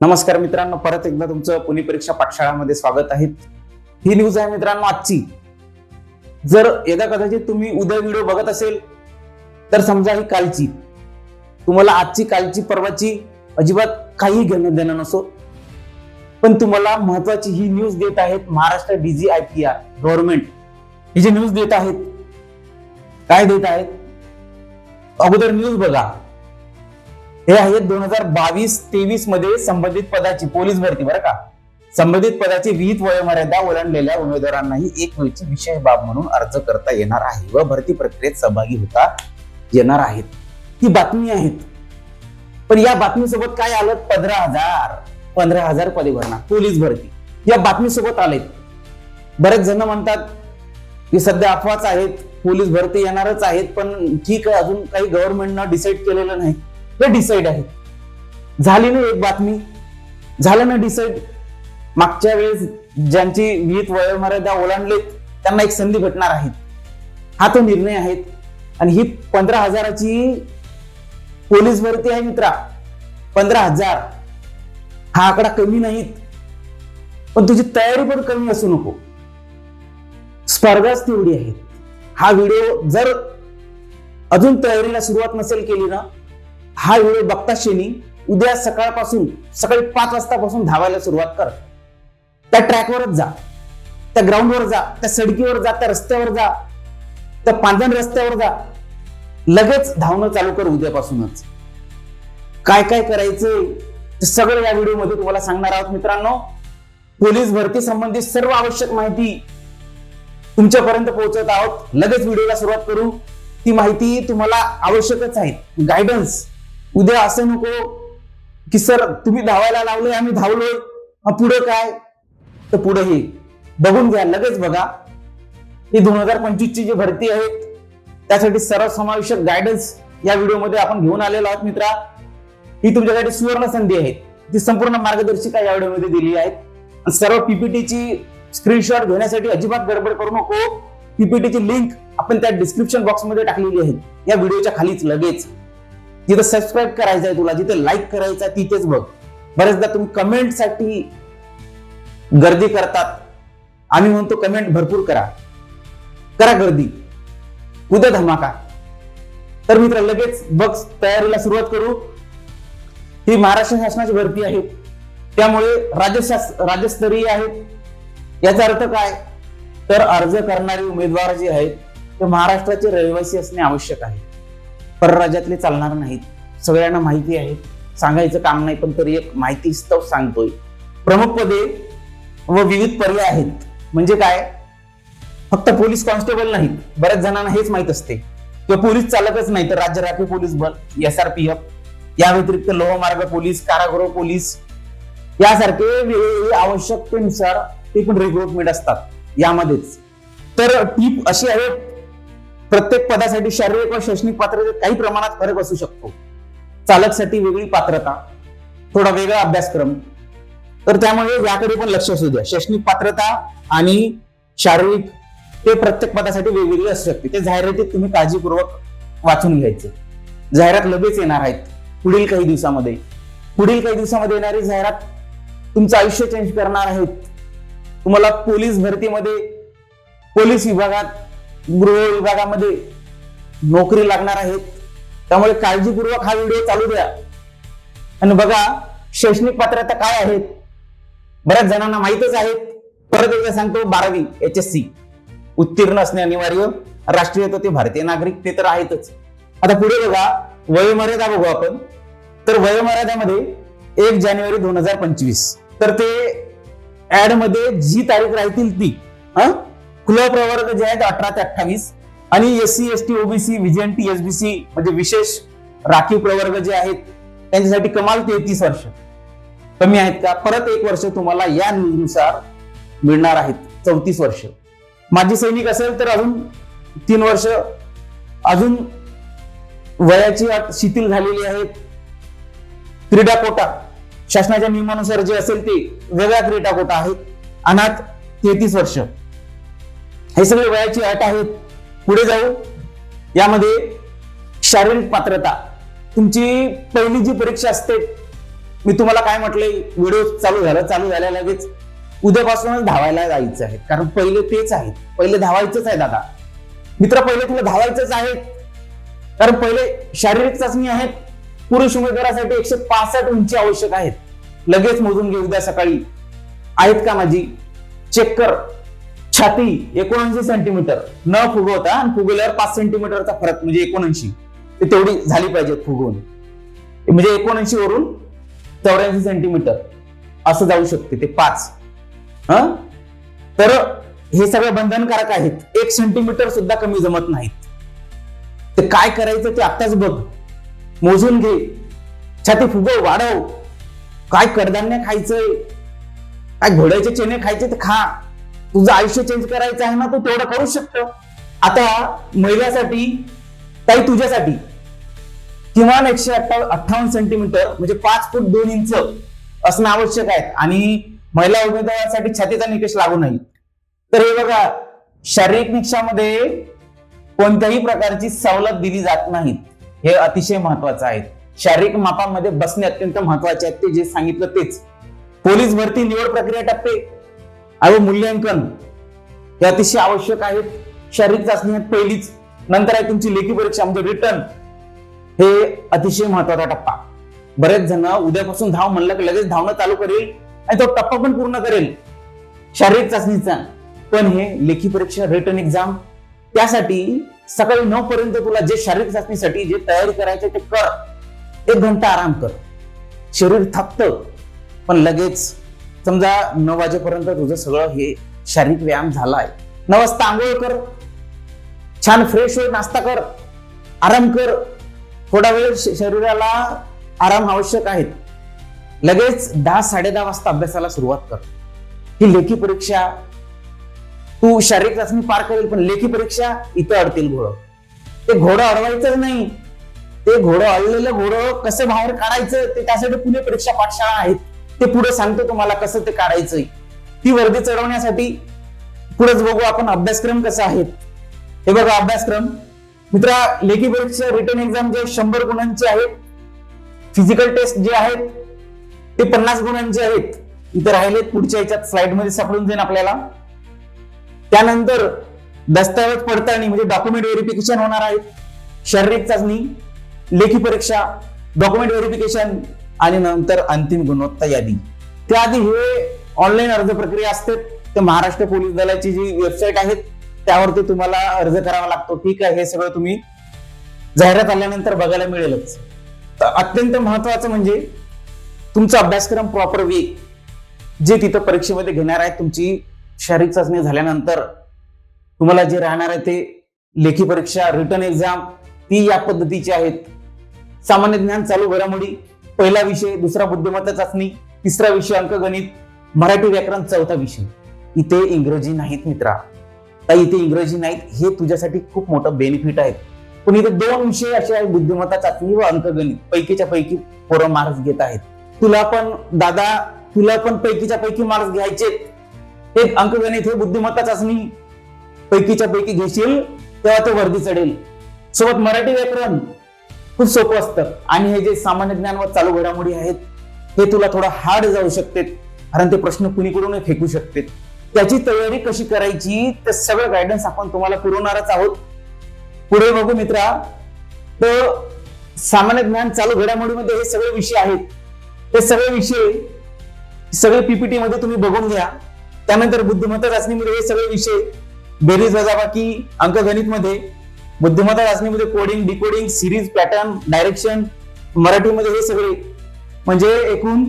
नमस्कार मित्रांनो परत एकदा तुमचं पुणे परीक्षा पाठशाळामध्ये स्वागत आहे. ही न्यूज आहे मित्रांनो आजची. जर एकदा कदाचित तुम्ही उद्या व्हिडिओ बघत असेल तर समजा ही कालची. तुम्हाला आजची कालची परवाची अजिबात काही घेणं देणं नसो. पण तुम्हाला महत्वाची ही न्यूज देत आहेत Maharashtra D G I P R government he G news देत आहेत काय देत आहेत? अगोदर न्यूज बघा. हे आहेत दोन हजार बावीस तेवीसमध्ये संबंधित पदाची पोलीस भरती बरं का? संबंधित पदाची विहित वयोमर्यादा ओलांडलेल्या उमेदवारांनाही एक वेळची विशेष बाब म्हणून अर्ज करता येणार आहे व भरती प्रक्रियेत सहभागी होता येणार आहेत. ही बातमी आहेत. पण या बातमीसोबत काय आलं? पंधरा हजार. पंधरा हजार पदे भरणार. पोलीस भरती. या बातमीसोबत आलेत. बरेच जण म्हणतात की सध्या अफवाच आहेत पोलीस भरती येणारच आहेत पण ठीक आहे अजून काही गव्हर्नमेंटनं डिसाईड केलेलं नाही. हे डिसाईड आहे. झाली ना एक बातमी? झालं ना डिसाईड मागच्या वेळेस ज्यांची विहित वयोमर्यादा ओलांडलेत त्यांना एक संधी भेटणार आहे. हा तो निर्णय आहे. आणि ही पंधरा हजाराची पोलीस भरती आहे मित्रा. पंधरा हजार. हा आकडा कमी नाहीत. पण तुझी तयारी पण कमी असू नको. स्पर्धाच तेवढी आहे हा व्हिडिओ जर अजून तयारीला सुरुवात नसेल केली ना हा व्हिडिओ बघता शेनी उद्या सकाळपासून सकाळी पाच वाजतापासून धावायला सुरुवात कर. त्या ट्रॅकवरच जा. त्या ग्राउंडवर जा. त्या सडकीवर जा. त्या रस्त्यावर जा. त्या पांजण रस्त्यावर जा. लगेच धावणं चालू कर उद्यापासूनच. काय काय करायचं ते सगळं या व्हिडिओमध्ये तुम्हाला सांगणार आहोत मित्रांनो. पोलीस भरती संबंधित सर्व आवश्यक माहिती तुमच्यापर्यंत पोहोचत आहोत. लगेच व्हिडिओला सुरुवात करू. ती माहिती तुम्हाला आवश्यकच आहे. गायडन्स उद्या असं नको की सर तुम्ही धावायला लावले आम्ही धावलोय. पुढे काय? तर पुढे हे बघून घ्या लगेच बघा. ही दोन हजार पंचवीस ची जी भरती आहे त्यासाठी सर्व समावेशक गायडन्स या व्हिडिओमध्ये आपण घेऊन आलेलो आहोत मित्रा. ही तुमच्यासाठी सुवर्ण संधी आहे. ती संपूर्ण मार्गदर्शिका या व्हिडिओमध्ये दिली आहे सर्व पीपीटीची स्क्रीनशॉट घेण्यासाठी अजिबात गडबड करू नको. पीपीटीची लिंक आपण त्या डिस्क्रिप्शन बॉक्समध्ये टाकलेली आहे. या व्हिडिओच्या खालीच लगेच. जिथं सबस्क्राईब करायचं आहे तुला जिथे लाईक करायचं आहे तिथेच बघ. बरेचदा तुम्ही कमेंटसाठी गर्दी करतात. आम्ही म्हणतो कमेंट भरपूर करा. करा गर्दी. उद्या धमाका. तर मित्र लगेच बघ तयारीला सुरुवात करू. ही महाराष्ट्र शासनाची भरती आहे. त्यामुळे राज्यशास राज्यस्तरीय आहेत याचा अर्थ काय? तर अर्ज करणारे उमेदवार जे आहेत ते महाराष्ट्राचे रहिवासी असणे आवश्यक आहे. परराज्यातले चालणार नाहीत. सगळ्यांना माहिती आहे. सांगायचं काम नाही पण तरी एक माहिती स्तव सांगतोय. प्रमुख पदे व विविध पर्याय आहेत. म्हणजे काय? फक्त पोलीस कॉन्स्टेबल नाहीत. बऱ्याच जणांना हेच माहीत असते. किंवा पोलीस चालकच नाही तर राज्य राखीव पोलीस बल एस आर पी एफ या व्यतिरिक्त लोहमार्ग पोलीस कारागृह पोलीस यासारखे वेगवेगळे आवश्यकतेनुसार ते पण रिक्रुटमेंट असतात. यामध्येच. तर टीप अशी आहे प्रत्येक पदासाठी शारीरिक व शैक्षणिक पात्रतेत काही प्रमाणात फरक असू शकतो. चालकसाठी वेगळी पात्रता थोडा वेगळा अभ्यासक्रम. तर त्यामुळे याकडे पण लक्ष असू द्या. शैक्षणिक पात्रता आणि शारीरिक ते प्रत्येक पदासाठी वेगवेगळी असू शकते. ते जाहिरातीत तुम्ही काळजीपूर्वक वाचून घ्यायचे. जाहिरात लगेच येणार आहेत. पुढील काही दिवसामध्ये. पुढील काही दिवसामध्ये येणारी जाहिरात तुमचं आयुष्य चेंज करणार आहेत. तुम्हाला पोलीस भरतीमध्ये पोलीस विभागात गृह विभागामध्ये नोकरी लागणार आहेत. त्यामुळे काळजीपूर्वक हा व्हिडिओ चालू द्या. आणि बघा शैक्षणिक पात्रता काय आहेत? बऱ्याच जणांना माहितच आहेत. परत एकदा सांगतो बारावी एच एस सी उत्तीर्ण असणे अनिवार्य. राष्ट्रीय तो ते भारतीय नागरिक ते तर आहेतच. आता पुढे बघा वयोमर्यादा बघू आपण. तर वयोमर्यादामध्ये एक जानेवारी दोन हजार पंचवीस. तर ते ऍडमध्ये जी तारीख राहतील ती हा? खुला प्रवर्ग जे आहेत अठरा ते अठ्ठावीस. आणि S C S T OBC VJNT SBC म्हणजे विशेष राखीव प्रवर्ग जे आहेत त्यांच्यासाठी कमाल तेहतीस वर्ष. कमी आहेत का? परत एक वर्ष तुम्हाला या नुसार मिळणार आहेत चौतीस वर्ष. माजी सैनिक असेल तर अजून तीन वर्ष अजून वयाची अट शिथिल झालेली आहे. क्रीडा कोटा शासनाच्या नियमानुसार जे असेल ते वेगळा क्रीडा कोटा आहे. अनाथ तेहतीस वर्ष. हे सगळे वयाची अट आहेत. पुढे जाऊ. यामध्ये शारीरिक पात्रता. तुमची पहिली जी परीक्षा असते मी तुम्हाला काय म्हटलंय? व्हिडिओ चालू झाला चालू झाल्या लगेच. उद्यापासूनच धावायला जायचं आहे. कारण पहिले तेच आहेत. पहिले धावायचंच आहे दादा. मित्र पहिले तुला धावायचंच आहे. कारण पहिले शारीरिक चाचणी आहेत. पुरुष उमेदवारासाठी एकशे पासष्ट उंची आवश्यक आहेत. लगेच मोजून घे उद्या सकाळी. आहेत का माझी? चेक कर. छाती एकोणऐंशी सेंटीमीटर न फुगवता आणि फुगवल्यावर पाच सेंटीमीटरचा फरक म्हणजे एकोणऐंशी. ते तेवढी झाली पाहिजे फुगवून म्हणजे एकोणऐंशी वरून चौऱ्याऐंशी सेंटीमीटर असं जाऊ शकते ते पाच. हा? तर हे सगळं बंधनकारक आहेत. एक सेंटीमीटर सुद्धा कमी जमत नाहीत. ते काय करायचं ते आत्ताच बघ. मोजून घे. छाती फुगव वाढव. काय कडधान्य खायचंय? काय घोड्याचे चेने खायचे ते खा. तुझं आयुष्य चेंज करायचं आहे ना तू तेवढं करू शकतो. आता महिलासाठी काही तुझ्यासाठी किमान एकशे अठ्ठावन्न सेंटीमीटर म्हणजे पाच फूट दोन इंच असणं आवश्यक आहे. आणि महिला उमेदवारासाठी छातीचा निकष लागू नाही. तर हे बघा शारीरिक निकषामध्ये कोणत्याही प्रकारची सवलत दिली जात नाही हे अतिशय महत्वाचं आहे. शारीरिक मापामध्ये बसणे अत्यंत महत्त्वाचे आहे. ते जे सांगितलं तेच. पोलीस भरती निवड प्रक्रिया टप्पे. आणि मूल्यांकन हे अतिशय आवश्यक आहेत शारीरिक चाचणी आहेत पहिलीच. नंतर आहे तुमची लेखी परीक्षा म्हणजे रिटर्न हे अतिशय महत्त्वाचा टप्पा. बरेच जण उद्यापासून धाव म्हणलं की लगेच धावणं चालू करेल आणि तो टप्पा पण पूर्ण करेल. शारीरिक चाचणीचा. पण हे लेखी परीक्षा रिटर्न एक्झाम त्यासाठी सकाळी नऊ पर्यंत तुला जे शारीरिक चाचणीसाठी जे तयारी करायचे ते कर. एक घंटा आराम कर. शरीर थकतं पण लगेच समजा नऊ वाजेपर्यंत तुझं सगळं हे शारीरिक व्यायाम झालाय. नऊ वाजता आंघोळ कर. छान फ्रेश होईल नाश्ता कर. आराम कर. थोडा वेळ श- शरीराला आराम आवश्यक आहेत. लगेच दहा साडे दहा वाजता अभ्यासाला सुरुवात कर. ही लेखी परीक्षा तू शारीरिक चाचणी पार करेल पण लेखी परीक्षा इथं अडतील घोडं. ते घोडं अडवायचंच नाही. ते घोडं अडलेलं घोडं कसं बाहेर काढायचं ते त्यासाठी पुणे परीक्षा पाठशाळा आहेत. ते पुढे सांगतो तुम्हाला कसं ते काढायचंय. ती वर्दी चढवण्यासाठी पुढेच बघू आपण अभ्यासक्रम कसा आहे. हे बघा अभ्यासक्रम. मित्रा लेखी परीक्षा रिटर्न एक्झाम जे शंभर गुणांचे आहेत फिजिकल टेस्ट जे आहेत ते पन्नास गुणांचे आहेत. इथे राहिलेत पुढच्या याच्यात स्लाइडमध्ये सापडून जाईल आपल्याला. त्यानंतर दस्तावेज पडताळणी म्हणजे डॉक्युमेंट व्हेरिफिकेशन होणार आहेत शारीरिक चाचणी लेखी परीक्षा डॉक्युमेंट व्हेरिफिकेशन आणि नंतर अंतिम गुणवत्ता यादी. त्याआधी हे ऑनलाईन अर्ज प्रक्रिया असते. तर महाराष्ट्र पोलीस दलाची जी वेबसाईट आहे त्यावरती तुम्हाला अर्ज करावा लागतो. ठीक आहे हे सगळं तुम्ही जाहिरात आल्यानंतर बघायला मिळेलच. तर अत्यंत महत्वाचं म्हणजे तुमचा अभ्यासक्रम प्रॉपर वे जे तिथं परीक्षेमध्ये घेणार आहे तुमची शारीरिक चाचणी झाल्यानंतर तुम्हाला जे राहणार आहे ते लेखी परीक्षा रिटर्न एक्झाम ती या पद्धतीची आहेत. सामान्य ज्ञान चालू घडामोडी पहिला विषय दुसरा बुद्धिमत्ता चाचणी तिसरा विषय अंकगणित मराठी व्याकरण चौथा विषय. इथे इंग्रजी नाहीत मित्रा. इथे इंग्रजी नाहीत हे तुझ्यासाठी खूप मोठं बेनिफिट आहे पण इथे दोन विषय असे आहेत बुद्धिमत्ता चाचणी व अंकगणित पैकीच्या पैकी पोरं मार्क्स घेत आहेत. तुला पण दादा तुला पण पैकीच्या पैकी मार्क्स घ्यायचे हे अंकगणित हे बुद्धिमत्ता चाचणी. पैकीच्या पैकी घेशील तेव्हा ते वर्दी चढेल. सोबत मराठी व्याकरण खूप सोपं असतं. आणि हे जे सामान्य ज्ञान व चालू घडामोडी आहेत हे तुला थोडं हार्ड जाऊ शकते कारण ते प्रश्न कुणीकडून फेकू शकते त्याची तयारी कशी करायची ते सगळं गायडन्स आपण तुम्हाला पुरवणारच आहोत. पुढे बघू मित्रा. तर सामान्य ज्ञान चालू घडामोडीमध्ये हे सगळे विषय आहेत. हे सगळे विषय सगळे पीपीटी मध्ये तुम्ही बघून घ्या. त्यानंतर बुद्धिमत्ता चाचणीमध्ये हे सगळे विषय. बेरीज वजाबाकी अंकगणित मध्ये बुद्धिमत्ता चाचणीमध्ये coding decoding series pattern direction मराठीमध्ये हे सगळे. म्हणजे एकूण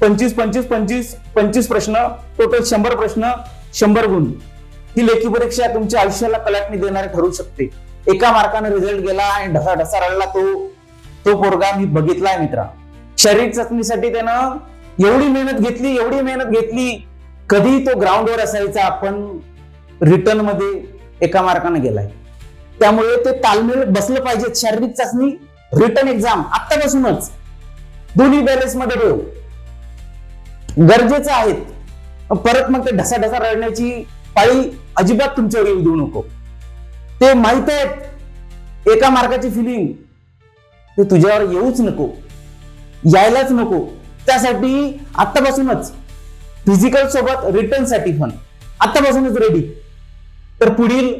पंचवीस पंचवीस पंचवीस पंचवीस प्रश्न टोटल शंभर प्रश्न शंभर गुण. ही लेखी परीक्षा तुमच्या आयुष्याला कलाटणी देणारी ठरू शकते. एका मार्काने रिझल्ट गेला आणि ढसा ढसा रडला तो तो पोरगा मी बघितलाय मित्रा. शारीरिक चाचणीसाठी त्यानं एवढी मेहनत घेतली एवढी मेहनत घेतली कधी तो ग्राउंडवर असायचा आपण रिटर्नमध्ये एका मार्काने गेलाय. त्यामुळे ते तालमेल बसलं पाहिजे. शारीरिक चाचणी रिटर्न एक्झाम आत्तापासूनच. दोन्ही बॅलन्समध्ये ठेव गरजेचं आहेत. परत मग ते ढसा ढसा रडण्याची पाळी अजिबात तुमच्यावर येऊ देऊ नको. ते माहीत आहेत. एका मार्काची फिलिंग ते तुझ्यावर येऊच नको. यायलाच नको. त्यासाठी आतापासूनच फिजिकल सोबत रिटर्नसाठी पण. आतापासूनच रेडी तर पुढील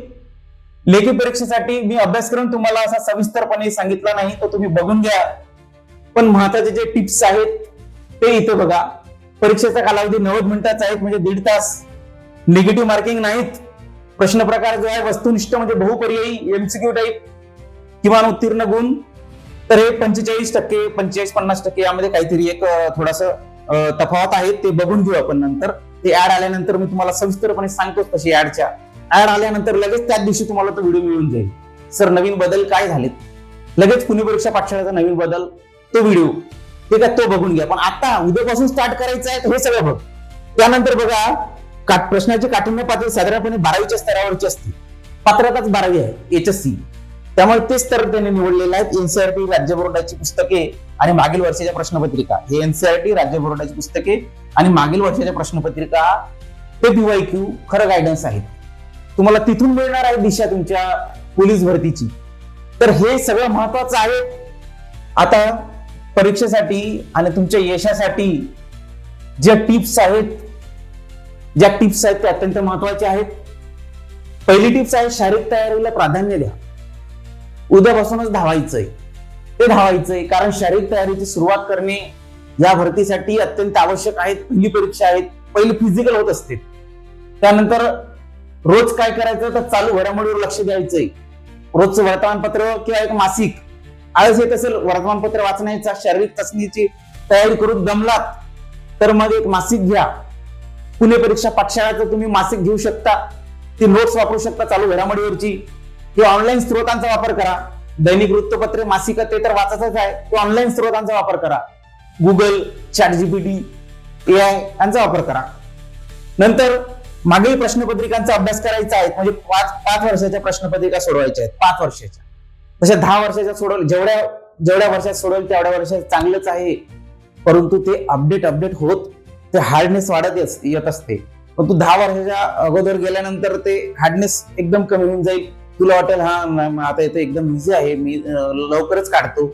लेखी परीक्षेसाठी मी अभ्यासक्रम तुम्हाला असा सविस्तरपणे सांगितला नाही तर तुम्ही बघून घ्या. पण महत्त्वाचे जे टिप्स आहेत ते इथे बघा. परीक्षेचा कालावधी नव्वद मिनिटाचा आहे म्हणजे दीड तास. निगेटिव्ह मार्किंग नाहीत. प्रश्न प्रकार जो आहे वस्तुनिष्ठ म्हणजे बहुपर्यायी एमसीक्यू टाईप किमान उत्तीर्ण गुण. तर हे पंचेचाळीस टक्के पंचेचाळीस पन्नास टक्के यामध्ये काहीतरी एक थोडस तफावत आहे ते बघून घेऊ आपण नंतर. ते ऍड आल्यानंतर मी तुम्हाला सविस्तरपणे सांगतोच तशी ऍडच्या ऍड आल्यानंतर लगेच त्याच दिवशी तुम्हाला तो व्हिडिओ मिळून जाईल. सर नवीन बदल काय झालेत? लगेच पुणे परीक्षा पाठशाळेचा नवीन बदल? तो व्हिडिओ ठीक आहे तो बघून घ्या. पण आता उद्यापासून स्टार्ट करायचं आहे हे सगळं बघ. त्यानंतर बघा का प्रश्नाची काठिण्य पातळी साधारणपणे बारावीच्या स्तरावरची असते. पात्रताच बारावी आहे एच एस सी त्यामुळे ते स्तर त्यांनी निवडलेले आहेत. एनसीआरटी राज्य बोर्डाची पुस्तके आणि मागील वर्षाच्या प्रश्नपत्रिका. हे एनसीआरटी राज्य बोर्डाची पुस्तके आणि मागील वर्षाच्या प्रश्नपत्रिका ते पीवायक्यू खरं गायडन्स आहेत. तुम्हाला तिथून मिळणार आहे दिशा तुमच्या पोलीस भरतीची. तर हे सगळं महत्वाचं आहे. आता परीक्षेसाठी आणि तुमच्या यशासाठी ज्या टिप्स आहेत ज्या टिप्स आहेत त्या अत्यंत महत्त्वाच्या आहेत. पहिली टिप्स आहे शारीरिक तयारीला प्राधान्य द्या. उद्यापासूनच धावायचंय. ते धावायचंय कारण शारीरिक तयारीची सुरुवात करणे या भरतीसाठी अत्यंत आवश्यक आहेत. पहिली परीक्षा आहेत पहिली फिजिकल होत असते. त्यानंतर रोज काय करायचं तर चालू घडामोडीवर लक्ष द्यायचंय. रोजचं वर्तमानपत्र किंवा एक मासिक. आळस येत असेल वर्तमानपत्र वाचण्याचा शारीरिक चाचणीची तयारी करून दमलात तर मग एक मासिक घ्या. पुणे परीक्षा पाठशाळाचं तुम्ही मासिक घेऊ शकता. ती नोट्स वापरू शकता चालू घडामोडीवरची. किंवा ऑनलाईन स्रोतांचा वापर करा. दैनिक वृत्तपत्रे मासिक ते तर वाचायचंच आहे. किंवा ऑनलाईन स्रोतांचा वापर करा. Google chat GPT A I यांचा वापर करा. नंतर मागील प्रश्नपत्रिकांचा अभ्यास करायचा आहे म्हणजे पाच पाच वर्षाच्या प्रश्नपत्रिका सोडवायच्या आहेत पाच वर्षाच्या. तशा दहा वर्षाच्या सोडवल्या जेवढ्या जेवढ्या वर्षात सोडवलं तेवढ्या वर्षात चांगलंच आहे. परंतु ते अपडेट अपडेट होत ते हार्डनेस वाढत येत असते. पण तू दहा वर्षाच्या अगोदर गेल्यानंतर ते हार्डनेस एकदम कमी होऊन जाईल. तुला वाटेल हा आता इथे एकदम इझी आहे मी लवकरच काढतो.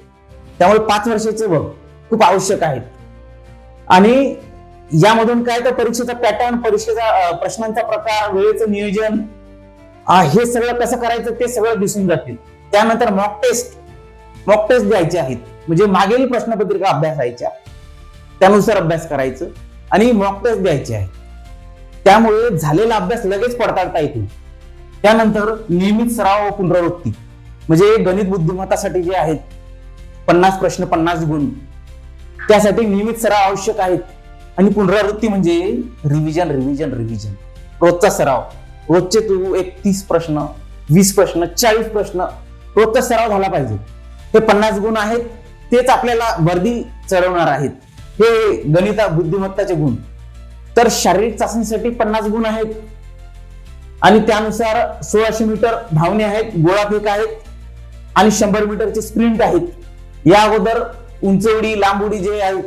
त्यामुळे पाच वर्षाचे बघ खूप आवश्यक आहेत. आणि यामधून काय तर परीक्षेचा पॅटर्न परीक्षेचा प्रश्नांचा प्रकार वेळेचं नियोजन हे सगळं कसं करायचं ते सगळं दिसून जातील. त्यानंतर मॉक टेस्ट मॉक टेस्ट द्यायचे आहेत. म्हणजे मागील प्रश्नपत्रिका अभ्यासायच्या. त्यानुसार अभ्यास करायचं आणि मॉक टेस्ट द्यायचे आहे त्यामुळे झालेला अभ्यास लगेच पडताळता येतील त्यानंतर नियमित सराव व पुनरावृत्ती. म्हणजे गणित बुद्धिमत्तासाठी जे आहेत पन्नास प्रश्न पन्नास गुण त्यासाठी नियमित सराव आवश्यक आहेत. आणि पुनरावृत्ती म्हणजे रिव्हिजन रिव्हिजन रिव्हिजन रोजचा सराव. रोजचे तू एक तीस प्रश्न वीस प्रश्न चाळीस प्रश्न रोजचा सराव झाला पाहिजे. हे पन्नास गुण आहेत तेच आपल्याला वर्दी चढवणार आहेत. हे गणिता बुद्धिमत्ताचे गुण. तर शारीरिक चाचणीसाठी पन्नास गुण आहेत. आणि त्यानुसार सोळाशे मीटर धावणे आहेत गोळाफेक आहेत आणि शंभर मीटरचे स्प्रिंट आहेत. या अगोदर उंच उडी लांब उडी जे आहे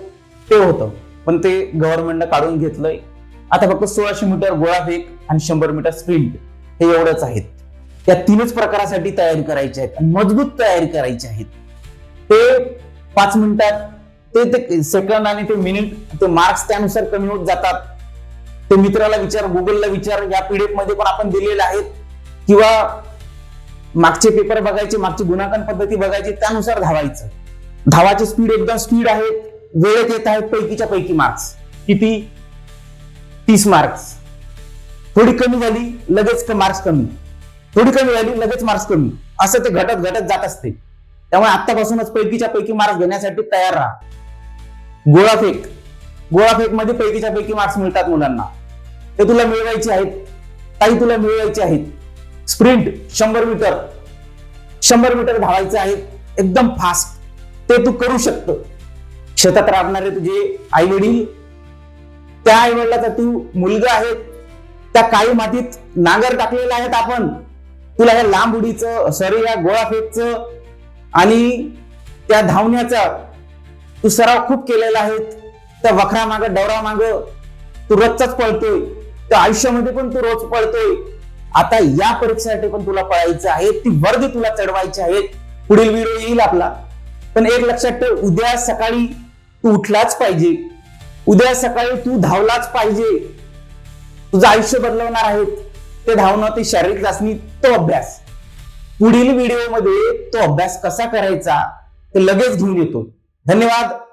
ते होतं. पण ते गव्हर्नमेंटनं काढून घेतलंय. आता फक्त सोळाशे मीटर गोळा फेक आणि शंभर मीटर स्प्रिंट हे एवढंच आहेत. या तीनच प्रकारासाठी तयारी करायची आहेत. आणि मजबूत तयारी करायची आहेत. ते पाच मिनिटात ते ते सेकंद आणि ते मिनिट ते मार्क्स त्यानुसार कमी होत जातात. ते मित्राला विचार गुगलला विचार या पीडीएफमध्ये पण आपण दिलेले आहेत. किंवा मागचे पेपर बघायचे मागची गुणांकन पद्धती बघायची त्यानुसार धावायचं. धावाची स्पीड एकदम स्पीड आहे. वेळेत येत आहेत पैकीच्या पैकी मार्क्स किती? तीस मार्क्स थोडी कमी झाली लगेच मार्क्स कमी. थोडी कमी झाली लगेच मार्क्स कमी. असं ते घटत घटत जात असते. त्यामुळे आतापासूनच पैकीच्या पैकी मार्क्स घेण्यासाठी तयार राहा. गोळाफेक गोळाफेकमध्ये पैकीच्या पैकी मार्क्स मिळतात मुलांना. ते तुला मिळवायचे आहेत. काही तुला मिळवायचे आहेत. स्प्रिंट शंभर मीटर. शंभर मीटर धावायचे आहेत एकदम फास्ट ते तू करू शकतो. शेतात राबणारे तुझे आई वडील त्या आई वडिलाचा तू मुलगा आहे त्या काळी मातीत नांगर टाकलेला आहेत आपण. तुला ह्या लांब उडीचं सॉरी या गोळाफेकच आणि त्या धावण्याचा तू सराव खूप केलेला आहे. त्या वखरा माग डवरा माग तू रोजचाच पळतोय. त्या आयुष्यामध्ये पण तू रोज पळतोय. आता या परीक्षेसाठी पण तुला पळायचं आहे. ती वर्दी तुला चढवायची आहेत पुढील व्हिडिओ येईल आपला. पण एक लक्षात ठेव उद्या सकाळी तू उठलाच पाहिजे. उद्या सकाळी तू धावलाच पाहिजे. तुझं आयुष्य बदलवणार आहेत. ते धावणं ते शारीरिक चाचणी तो अभ्यास. पुढील व्हिडिओमध्ये तो अभ्यास कसा करायचा ते लगेच घेऊन येतो. धन्यवाद.